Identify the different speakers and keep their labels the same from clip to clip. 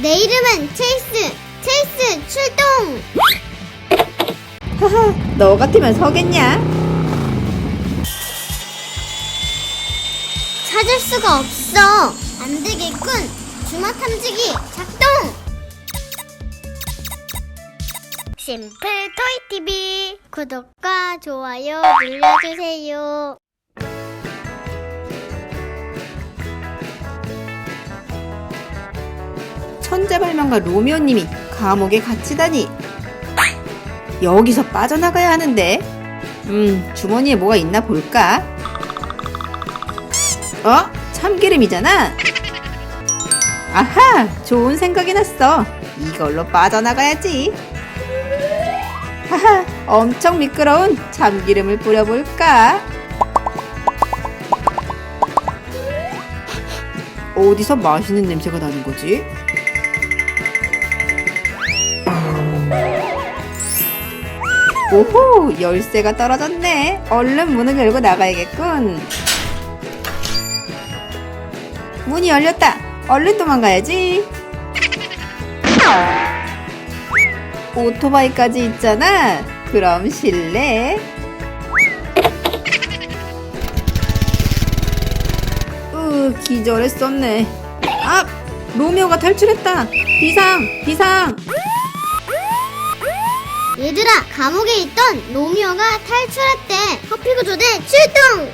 Speaker 1: 내 이름은 체이스. 체이스 출동.
Speaker 2: 하하, 너 같으면 서겠냐?
Speaker 1: 찾을 수가 없어. 안 되겠군. 주마 탐지기 작동. 심플 토이 TV 구독과 좋아요 눌러주세요.
Speaker 2: 천재 발명가 로미오님이 감옥에 갇히다니. 여기서 빠져나가야 하는데. 음, 주머니에 뭐가 있나 볼까? 어? 참기름이잖아? 아하! 좋은 생각이 났어. 이걸로 빠져나가야지. 하하! 엄청 미끄러운 참기름을 뿌려볼까? 어디서 맛있는 냄새가 나는 거지? 오호, 열쇠가 떨어졌네. 얼른 문을 열고 나가야겠군. 문이 열렸다. 얼른 도망가야지. 오토바이까지 있잖아. 그럼 실례. 으, 기절했었네. 아, 로미오가 탈출했다. 비상, 비상.
Speaker 1: 얘들아, 감옥에 있던 로미오가 탈출했대. 커피구조대 출동!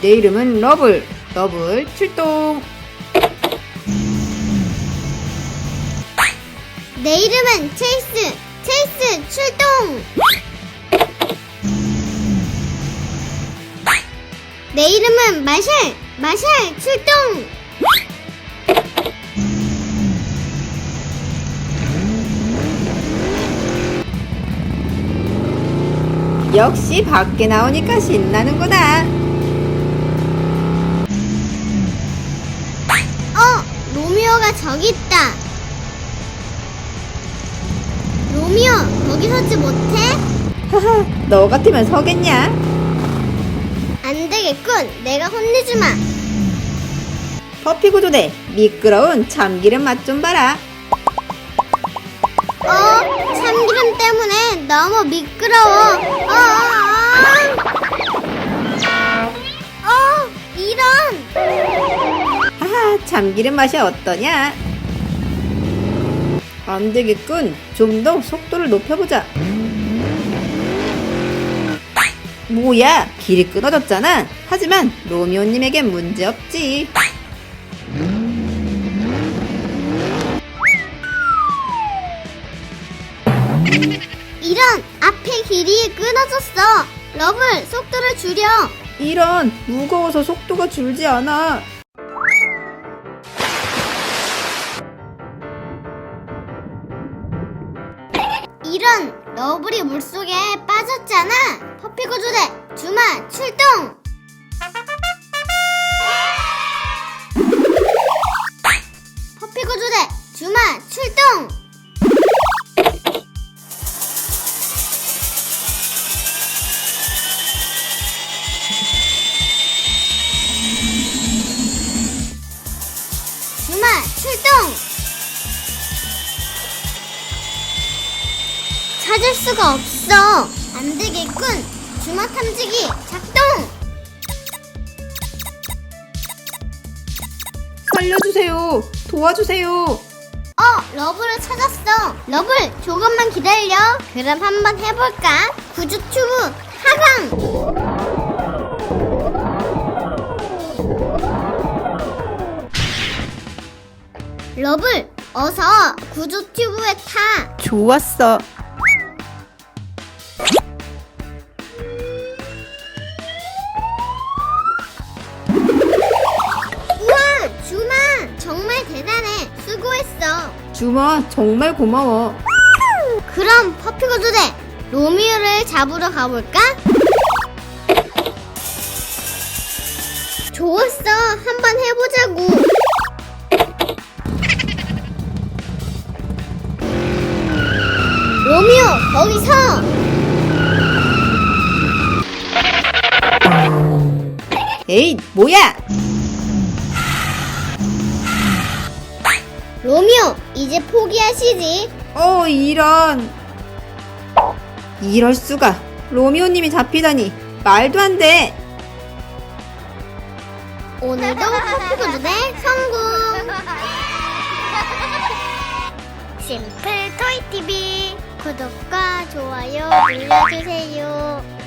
Speaker 2: 내 이름은 러블. 러블 출동.
Speaker 1: 내 이름은 체이스. 체이스 출동! 내 이름은 마샬. 마샬 출동!
Speaker 2: 역시 밖에 나오니까 신나는구나.
Speaker 1: 어, 로미오가 저기 있다. 로미오, 거기 서지 못해?
Speaker 2: 하하, 너 같으면 서겠냐?
Speaker 1: 안 되겠군. 내가 혼내주마.
Speaker 2: 커피 구조대 미끄러운 참기름 맛 좀 봐라.
Speaker 1: 어, 때문에 너무 미끄러워. 어, 어, 어. 어, 이런.
Speaker 2: 하하, 참기름 맛이 어떠냐? 안 되겠군. 좀 더 속도를 높여보자. 뭐야, 길이 끊어졌잖아. 하지만 로미오님에겐 문제 없지.
Speaker 1: 이런. 앞에 길이 끊어졌어. 러블, 속도를 줄여.
Speaker 2: 이런 무거워서 속도가 줄지 않아.
Speaker 1: 이런. 러블이 물속에 빠졌잖아. 퍼피 구조대, 주마, 출동. 1등! 찾을 수가 없어. 안 되겠군. 주마 탐지기 작동!
Speaker 2: 살려주세요. 도와주세요.
Speaker 1: 어, 러브를 찾았어. 러블, 조금만 기다려. 그럼 한번 해볼까? 구주튜브 하강! 러블, 어서 구주 튜브에 타.
Speaker 2: 좋았어.
Speaker 1: 우와, 주마, 정말 대단해. 수고했어.
Speaker 2: 주마, 정말 고마워.
Speaker 1: 그럼 퍼피 구조대 로미오를 잡으러 가볼까? 좋았어. 한번 해보자고. 로미오, 거기서!
Speaker 2: 에이, 뭐야?
Speaker 1: 로미오, 이제 포기하시지.
Speaker 2: 어, 이런. 이럴 수가. 로미오님이 잡히다니. 말도 안 돼.
Speaker 1: 오늘도 커피구두대 성공! 심플 토이TV 구독과 좋아요 눌러주세요.